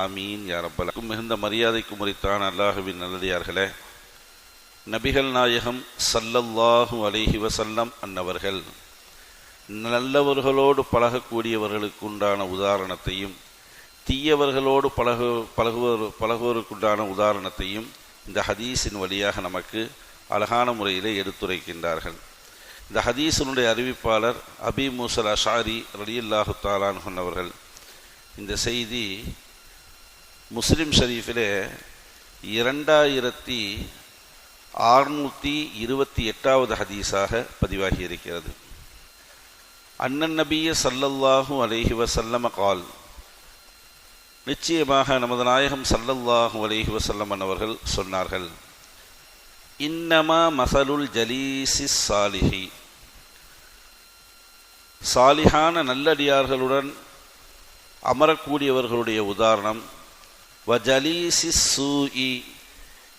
ஆமீன் யாரப்பலக்கும் மிகுந்த மரியாதைக்கு முறைத்தான் அல்லாஹுவின் நல்லடியார்களே. நபிகள் நாயகம் சல்லல்லாஹு அலைஹி வசல்லம் அன்னவர்கள். நல்லவர்களோடு பழகக்கூடியவர்களுக்கு உண்டான உதாரணத்தையும் தீயவர்களோடு பழகு பழகுவோர் பழகுவோருக்குண்டான உதாரணத்தையும் இந்த ஹதீஸின் வழியாக நமக்கு அழகான முறையிலே எடுத்துரைக்கின்றார்கள். இந்த ஹதீஸினுடைய அறிவிப்பாளர் அபி மூசல் அஷாரி ரலியுல்லாஹு தாலான் அவர்கள் இந்த செய்தி முஸ்லிம் ஷரீஃபில் இரண்டாயிரத்தி ஆறுநூற்றி இருபத்தி எட்டாவது ஹதீஸாக பதிவாகி இருக்கிறது அண்ணன் நபிய சல்லல்லாஹு அலைஹி வசல்லம கால் நிச்சயமாக நமது நாயகம் சல்லல்லாஹு அலைஹி வசல்லமன் அவர்கள் சொன்னார்கள் இன்னமா மசலுல் ஜலீசி சாலிஹி சாலிஹான நல்லடியார்களுடன் அமரக்கூடியவர்களுடைய உதாரணம் வஜலீசி சூஇ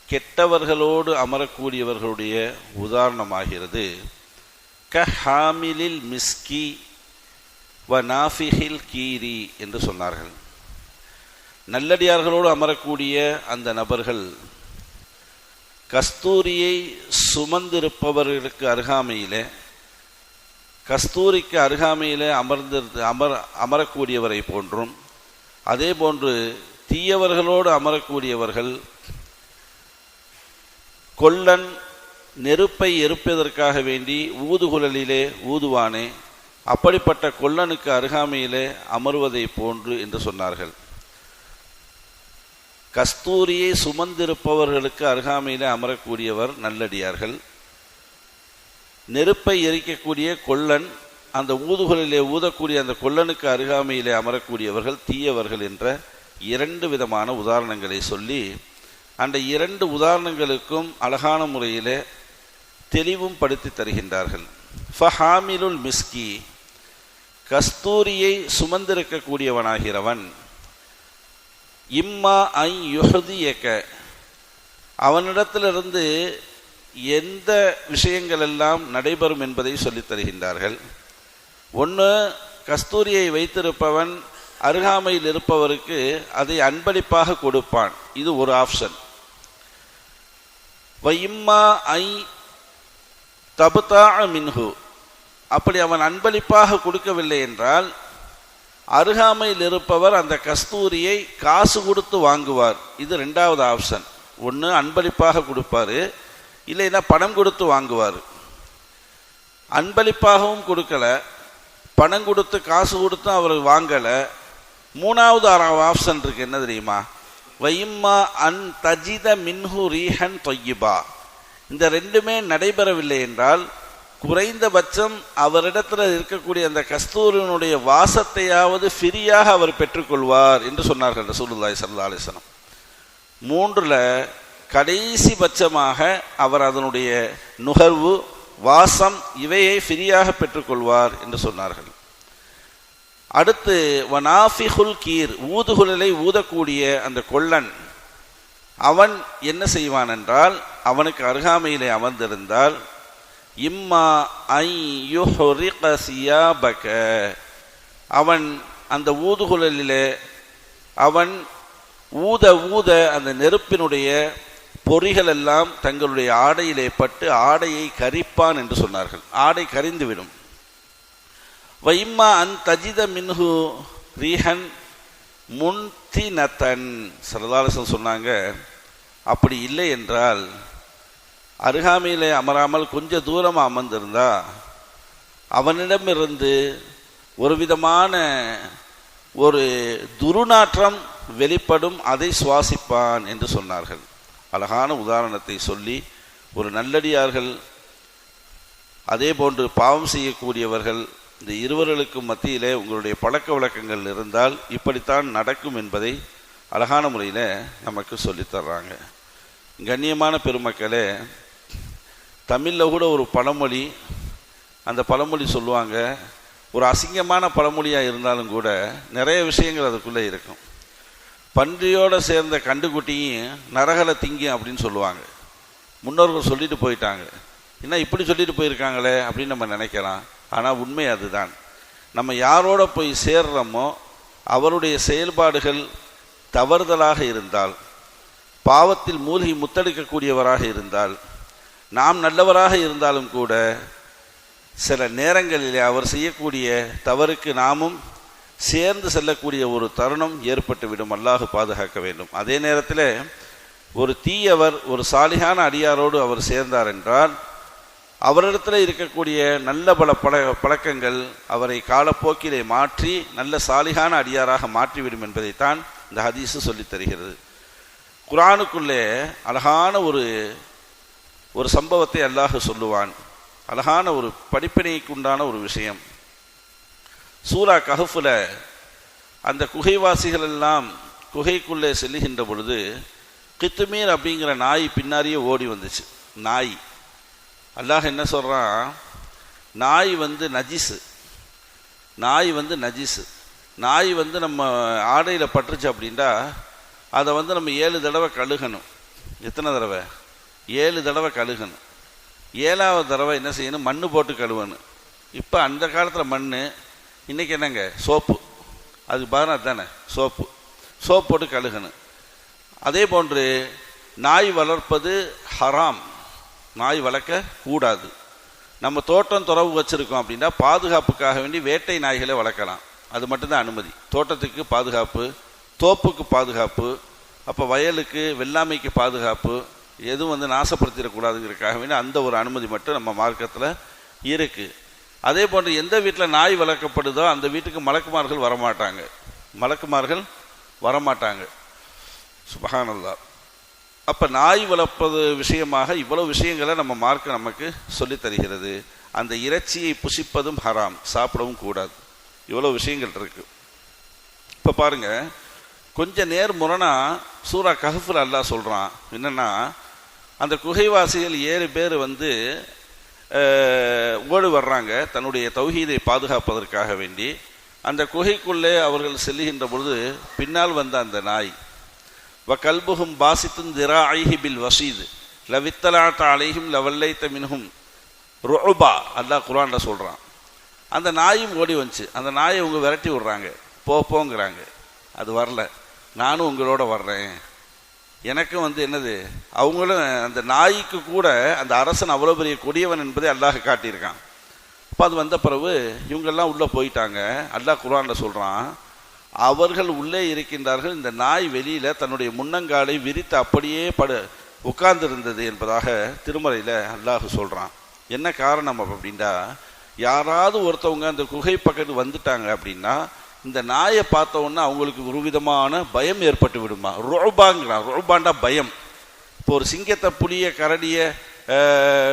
கெட்டவர்களோடு அமரக்கூடியவர்களுடைய உதாரணமாகிறது. க ஹாமிலில் மிஸ்கி வ நாஃபிஹில் கீரி என்று சொன்னார்கள். நல்லடியார்களோடு அமரக்கூடிய அந்த நபர்கள் கஸ்தூரியை சுமந்திருப்பவர்களுக்கு அருகாமையில் கஸ்தூரிக்கு அருகாமையில் அமர்ந்திரு அமர் அமரக்கூடியவரை போன்றும் அதே போன்று தீயவர்களோடு அமரக்கூடியவர்கள் கொல்லன் நெருப்பை எருப்பதற்காக வேண்டி ஊதுகுழலிலே ஊதுவானே அப்படிப்பட்ட கொல்லனுக்கு அருகாமையிலே அமர்வதை போன்று என்று சொன்னார்கள். கஸ்தூரியை சுமந்திருப்பவர்களுக்கு அருகாமையிலே அமரக்கூடியவர் நல்லடியார்கள். நெருப்பை எரிக்கக்கூடிய கொல்லன் அந்த ஊதுகுழலிலே ஊதக்கூடிய அந்த கொல்லனுக்கு அருகாமையிலே அமரக்கூடியவர்கள் தீயவர்கள் என்ற இரண்டு விதமான உதாரணங்களை சொல்லி அந்த இரண்டு உதாரணங்களுக்கும் அழகான முறையில் தெளிவும் படுத்தி தருகின்றார்கள். ஃபஹாமிலுல் மிஸ்கி கஸ்தூரியை சுமந்திருக்கக்கூடியவனாகிறவன். இம்மா ஐ யுஹதியக்க அவனிடத்திலிருந்து எந்த விஷயங்களெல்லாம் நடைபெறும் என்பதை சொல்லித் தருகின்றார்கள். ஒன்று கஸ்தூரியை வைத்திருப்பவன் அருகாமையில் இருப்பவருக்கு அதை அன்பளிப்பாக கொடுப்பான். இது ஒரு ஆப்ஷன். இம்மா ஐ தபுதா மின்ஹு. அப்படி அவன் அன்பளிப்பாக கொடுக்கவில்லை என்றால் அருகாமையில் இருப்பவர் அந்த கஸ்தூரியை காசு கொடுத்து வாங்குவார். இது ரெண்டாவது ஆப்ஷன். ஒன்று அன்பளிப்பாக கொடுப்பாரு. இல்லைன்னா பணம் கொடுத்து வாங்குவார். அன்பளிப்பாகவும் கொடுக்கல. பணம் கொடுத்து காசு கொடுத்து அவர் வாங்கலை. மூணாவது ஆப்ஷன் இருக்கு. என்ன தெரியுமா? வைம்மா அன் தஜித மின்ஹு ரீஹன் தொய்யிபா. இந்த ரெண்டுமே நடைபெறவில்லை என்றால் குறைந்தபட்சம் அவரிடத்தில் இருக்கக்கூடிய அந்த கஸ்தூரினுடைய வாசத்தையாவது ஃப்ரீயாக அவர் பெற்றுக்கொள்வார் என்று சொன்னார்கள் ரசூலுல்லாய் சல்லா அலிஸ்லாம் மூன்றில் கடைசி பட்சமாக அவர் அதனுடைய நுகர்வு வாசம் இவையை ஃப்ரீயாக பெற்றுக்கொள்வார் என்று சொன்னார்கள். அடுத்து வனாஃபிஹுல் கீர் ஊதுகுழலை ஊதக்கூடிய அந்த கொள்ளன் அவன் என்ன செய்வான் என்றால் அவனுக்கு அருகாமையிலே அமர்ந்திருந்தால் இம்மா ஐயுஹரிகசியாபக அவன் அந்த ஊதுகுழலிலே அவன் ஊத ஊத அந்த நெருப்பினுடைய பொறிகள் எல்லாம் தங்களுடைய ஆடையிலே பட்டு ஆடையை கரிப்பான் என்று சொன்னார்கள். ஆடை கரிந்துவிடும். வைம்மா அன் தஜித மின்ஹு ரீஹன் முன்தினத்தன். சரதாலசன் சொன்னாங்க அப்படி இல்லை என்றால் அருகாமையில் அமராமல் கொஞ்சம் தூரமாக அமர்ந்திருந்தா அவனிடமிருந்து ஒரு விதமான ஒரு துருநாற்றம் வெளிப்படும் அதை சுவாசிப்பான் என்று சொன்னார்கள். அழகான உதாரணத்தை சொல்லி ஒரு நல்லடியார்கள் அதே போன்று பாவம் செய்யக்கூடியவர்கள் இந்த இருவர்களுக்கும் மத்தியிலே உங்களுடைய பழக்க வழக்கங்கள் இருந்தால் இப்படித்தான் நடக்கும் என்பதை அழகான முறையில் நமக்கு சொல்லித்தர்றாங்க கண்ணியமான பெருமக்களே தமிழில் கூட ஒரு பழமொழி அந்த பழமொழி சொல்லுவாங்க. ஒரு அசிங்கமான பழமொழியாக இருந்தாலும் கூட நிறைய விஷயங்கள் அதுக்குள்ளே இருக்கும். பன்றியோடு சேர்ந்த கண்டுக்குட்டியும் நரகலை திங்கும் அப்படின்னு சொல்லுவாங்க. முன்னோர்கள் சொல்லிட்டு போயிட்டாங்க. என்ன இப்படி சொல்லிட்டு போயிருக்காங்களே அப்படின்னு நம்ம நினைக்கலாம். ஆனால் உண்மை அதுதான். நம்ம யாரோட போய் சேர்றோமோ அவருடைய செயல்பாடுகள் தவறுதலாக இருந்தால் பாவத்தில் மூழ்கி முத்தெடுக்கக்கூடியவராக இருந்தால் நாம் நல்லவராக இருந்தாலும் கூட சில நேரங்களிலே அவர் செய்யக்கூடிய தவறுக்கு நாமும் சேர்ந்து செல்லக்கூடிய ஒரு தருணம் ஏற்பட்டுவிடும். அல்லாஹு பாதுகாக்க வேண்டும். அதே நேரத்தில் ஒரு தீயவர் ஒரு சாலிகான அடியாரோடு அவர் சேர்ந்தார் என்றால் அவரிடத்தில் இருக்கக்கூடிய நல்ல பல பழ பழக்கங்கள் அவரை காலப்போக்கிலே மாற்றி நல்ல சாலிகான அடியாராக மாற்றிவிடும் என்பதைத்தான் இந்த ஹதீஸு சொல்லித் தருகிறது. குரானுக்குள்ளே அழகான ஒரு ஒரு சம்பவத்தை அல்லாஹ் சொல்லுவான். அழகான ஒரு படிப்பினைக்கு உண்டான ஒரு விஷயம். சூரா கஹஃபில் அந்த குகைவாசிகள் எல்லாம் குகைக்குள்ளே செல்லுகின்ற பொழுது கித்துமீர் அப்படிங்கிற நாய் பின்னாடியே ஓடி வந்துச்சு. நாய். அல்லாஹ் என்ன சொல்கிறான் நாய் வந்து நஜிஸு நாய் வந்து நஜிஸு நாய் வந்து நம்ம ஆடையில் பட்டுருச்சு அப்படின்டா அதை வந்து நம்ம ஏழு தடவை கழுகணும். எத்தனை தடவை? ஏழு தடவை கழுகணும். ஏழாவது தடவை என்ன செய்யணும்? மண் போட்டு கழுவணும். இப்போ அந்த காலத்தில் மண் இன்றைக்கி என்னங்க? சோப்பு. அதுக்கு பதிலாக தானே சோப்பு. சோப் போட்டு கழுகணும். அதே போன்று நாய் வளர்ப்பது ஹராம். நாய் வளர்க்க கூடாது. நம்ம தோட்டம் துறவு வச்சுருக்கோம் அப்படின்னா பாதுகாப்புக்காக வேண்டி வேட்டை நாய்களை வளர்க்கலாம். அது மட்டும்தான் அனுமதி. தோட்டத்துக்கு பாதுகாப்பு தோப்புக்கு பாதுகாப்பு அப்போ வயலுக்கு வெள்ளாமைக்கு பாதுகாப்பு எதுவும் வந்து நாசப்படுத்திடக்கூடாதுங்கிறதுக்காக வேண்டி அந்த ஒரு அனுமதி மட்டும் நம்ம மார்க்கத்தில் இருக்குது அதே போன்று எந்த வீட்டில் நாய் வளர்க்கப்படுதோ அந்த வீட்டுக்கு மலக்குமார்கள் வரமாட்டாங்க. மலக்குமார்கள் வரமாட்டாங்க. சுபஹானல்லா அப்போ நாய் வளர்ப்பது விஷயமாக இவ்வளவு விஷயங்களை நம்ம மார்க்க நமக்கு சொல்லித் தருகிறது. அந்த இறைச்சியை புசிப்பதும் ஹராம் சாப்பிடவும் கூடாது. இவ்வளோ விஷயங்கள் இருக்குது இப்போ பாருங்க கொஞ்ச நேர் முரணா சூரா கஹஃபில் அல்லா சொல்கிறான் என்னென்னா அந்த குகைவாசிகள் ஏழு பேர் வந்து ஓடு ஓடி வர்றாங்க தன்னுடைய தௌஹீதை பாதுகாப்பதற்காக வேண்டி. அந்த குகைக்குள்ளே அவர்கள் செல்லுகின்ற பொழுது பின்னால் வந்த அந்த நாய் வ கல்புகும் பாசித்தும் திராஐஹி பில் வசீது லவித்தலாட்ட அலைஹும் லவல்லைத்த மின்ஹும் ருபா அல்லாஹ் குரான்ல சொல்கிறான் அந்த நாயும் ஓடி வந்துச்சு அந்த நாயை இவங்க விரட்டி விடுறாங்க போ போங்கிறாங்க அது வரல நானும் உங்களோட வர்றேன் எனக்கும் வந்து என்னது அவங்களும் அந்த நாய்க்கு கூட அந்த அரசன் அவ்வளோ பெரிய கொடியவன் என்பதை அல்லாஹ் காட்டியிருக்கான் அப்போ அது வந்த பிறகு இவங்கெல்லாம் உள்ளே போயிட்டாங்க அல்லாஹ் குரானில் சொல்கிறான் அவர்கள் உள்ளே இருக்கின்றார்கள். இந்த நாய் வெளியில் தன்னுடைய முன்னங்காலை விரித்து அப்படியே படு உட்கார்ந்திருந்தது என்பதாக திருமறையில் அல்லாஹு சொல்கிறான் என்ன காரணம் அப்படின்னா யாராவது ஒருத்தவங்க அந்த குகை பக்கத்து வந்துட்டாங்க அப்படின்னா இந்த நாயை பார்த்தவொன்னே அவங்களுக்கு ஒரு விதமான பயம் ஏற்பட்டு விடுமா? ரோபாங்கிறான். ரோபாண்டா பயம். இப்போ ஒரு சிங்கத்தை புளிய கரடிய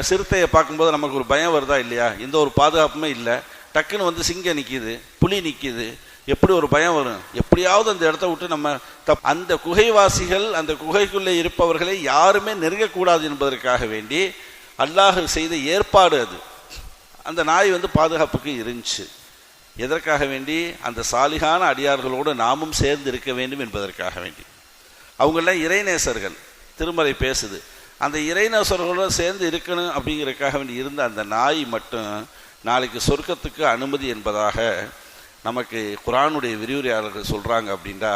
சிறுத்தையை பார்க்கும்போது நமக்கு ஒரு பயம் வருதா இல்லையா? எந்த ஒரு பாதுகாப்புமே இல்லை. டக்குன்னு வந்து சிங்கம் நிற்கிது புலி நிற்கிது எப்படி ஒரு பயம் வரும்? எப்படியாவது அந்த இடத்த விட்டு நம்ம தப் அந்த குகைவாசிகள் அந்த குகைக்குள்ளே இருப்பவர்களை யாருமே நெருங்கக்கூடாது என்பதற்காக வேண்டி அல்லாஹ் செய்த ஏற்பாடு அது. அந்த நாய் வந்து பாதுகாப்புக்கு இருந்துச்சு. எதற்காக வேண்டி? அந்த சாலிகான அடியார்களோடு நாமும் சேர்ந்து இருக்க வேண்டும் என்பதற்காக வேண்டி. அவங்கெல்லாம் இறைநேசர்கள். திருமறை பேசுது. அந்த இறைநேசர்களோடு சேர்ந்து இருக்கணும் அப்படிங்கிறதுக்காக வேண்டி இருந்த அந்த நாய் மட்டும் நாளைக்கு சொர்க்கத்துக்கு அனுமதி என்பதாக நமக்கு குரானுடைய விரிவுரையாளர்கள் சொல்கிறாங்க அப்படின்னா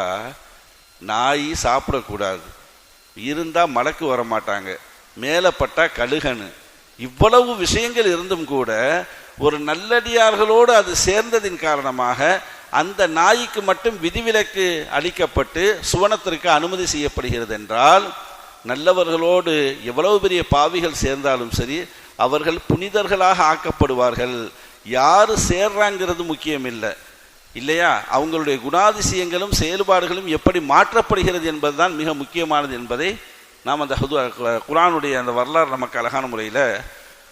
நாய் சாப்பிடக்கூடாது. இருந்தால் மலக்கு வர மாட்டாங்க மேலே பட்டா கழுகனு. இவ்வளவு விஷயங்கள் இருந்தும் கூட ஒரு நல்லடியார்களோடு அது சேர்ந்ததின் காரணமாக அந்த நாய்க்கு மட்டும் விதிவிலக்கு அளிக்கப்பட்டு சுவனத்திற்கு அனுமதி செய்யப்படுகிறது என்றால் நல்லவர்களோடு எவ்வளவு பெரிய பாவிகள் சேர்ந்தாலும் சரி அவர்கள் புனிதர்களாக ஆக்கப்படுவார்கள். யார் சேர்றாங்கிறது முக்கியமில்லை. இல்லையா? அவங்களுடைய குணாதிசயங்களும் செயல்பாடுகளும் எப்படி மாற்றப்படுகிறது என்பதுதான் மிக முக்கியமானது என்பதை நாம் அந்த குரானுடைய அந்த வரலாறு நமக்கு அழகான முறையில்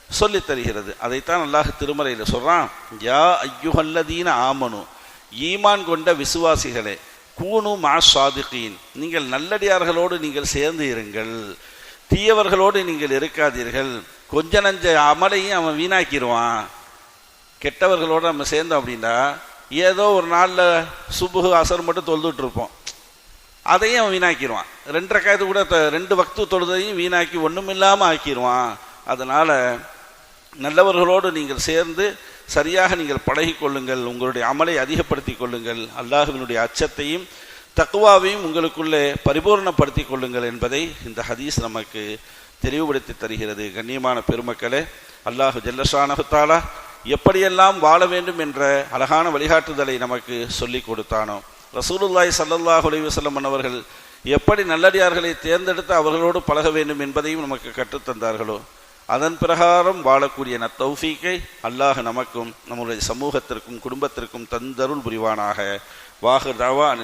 சொல்லித் தருகிறது. அதைத்தான் அல்லாஹ் திருமறையில் சொல்கிறான் யா ஐயுஹல்லதீன ஆமனு ஈமான் கொண்ட விசுவாசிகளே கூனு மா சாதுகீன் நீங்கள் நல்லடியார்களோடு நீங்கள் சேர்ந்து இருங்கள் தீயவர்களோடு நீங்கள் இருக்காதீர்கள் கொஞ்ச நஞ்ச அமலையும் அவன் வீணாக்கிடுவான் கெட்டவர்களோடு நம்ம சேர்ந்தோம் அப்படின்னா ஏதோ ஒரு நாளில் சுபுகு அசர் மட்டும் தொழுதுட்டு இருப்போம் அதையும் அவன் வீணாக்கிடுவான். ரெண்டு ரக்காயத்து கூட த- ரெண்டு வக்து தொழுதையும் வீணாக்கி ஒன்றும் இல்லாமல் ஆக்கிடுவான். அதனால் நல்லவர்களோடு நீங்கள் சேர்ந்து சரியாக நீங்கள் பழகி கொள்ளுங்கள் உங்களுடைய அமலை அதிகப்படுத்திக் கொள்ளுங்கள் அல்லாஹுவினுடைய அச்சத்தையும் தக்குவாவையும் உங்களுக்குள்ளே பரிபூர்ணப்படுத்தி கொள்ளுங்கள் என்பதை இந்த ஹதீஸ் நமக்கு தெளிவுபடுத்தி தருகிறது. கண்ணியமான பெருமக்களே அல்லாஹு ஜல்லஷானகுத்தாலா எப்படியெல்லாம் வாழ வேண்டும் என்ற அழகான வழிகாட்டுதலை நமக்கு சொல்லி கொடுத்தானோ. ரசூலுல்லாய் சல்லல்லாஹ் அலைஹி அவர்கள் எப்படி நல்லடியார்களை தேர்ந்தெடுத்து அவர்களோடு பழக வேண்டும் என்பதையும் நமக்கு கற்றுத்தந்தார்களோ அதன் பிரகாரம் வாழக்கூடிய நத்தௌஃபீக்கை அல்லாஹ் நமக்கும் நம்முடைய சமூகத்திற்கும் குடும்பத்திற்கும் தந்தருள் புரிவானாக. வாகு தவான்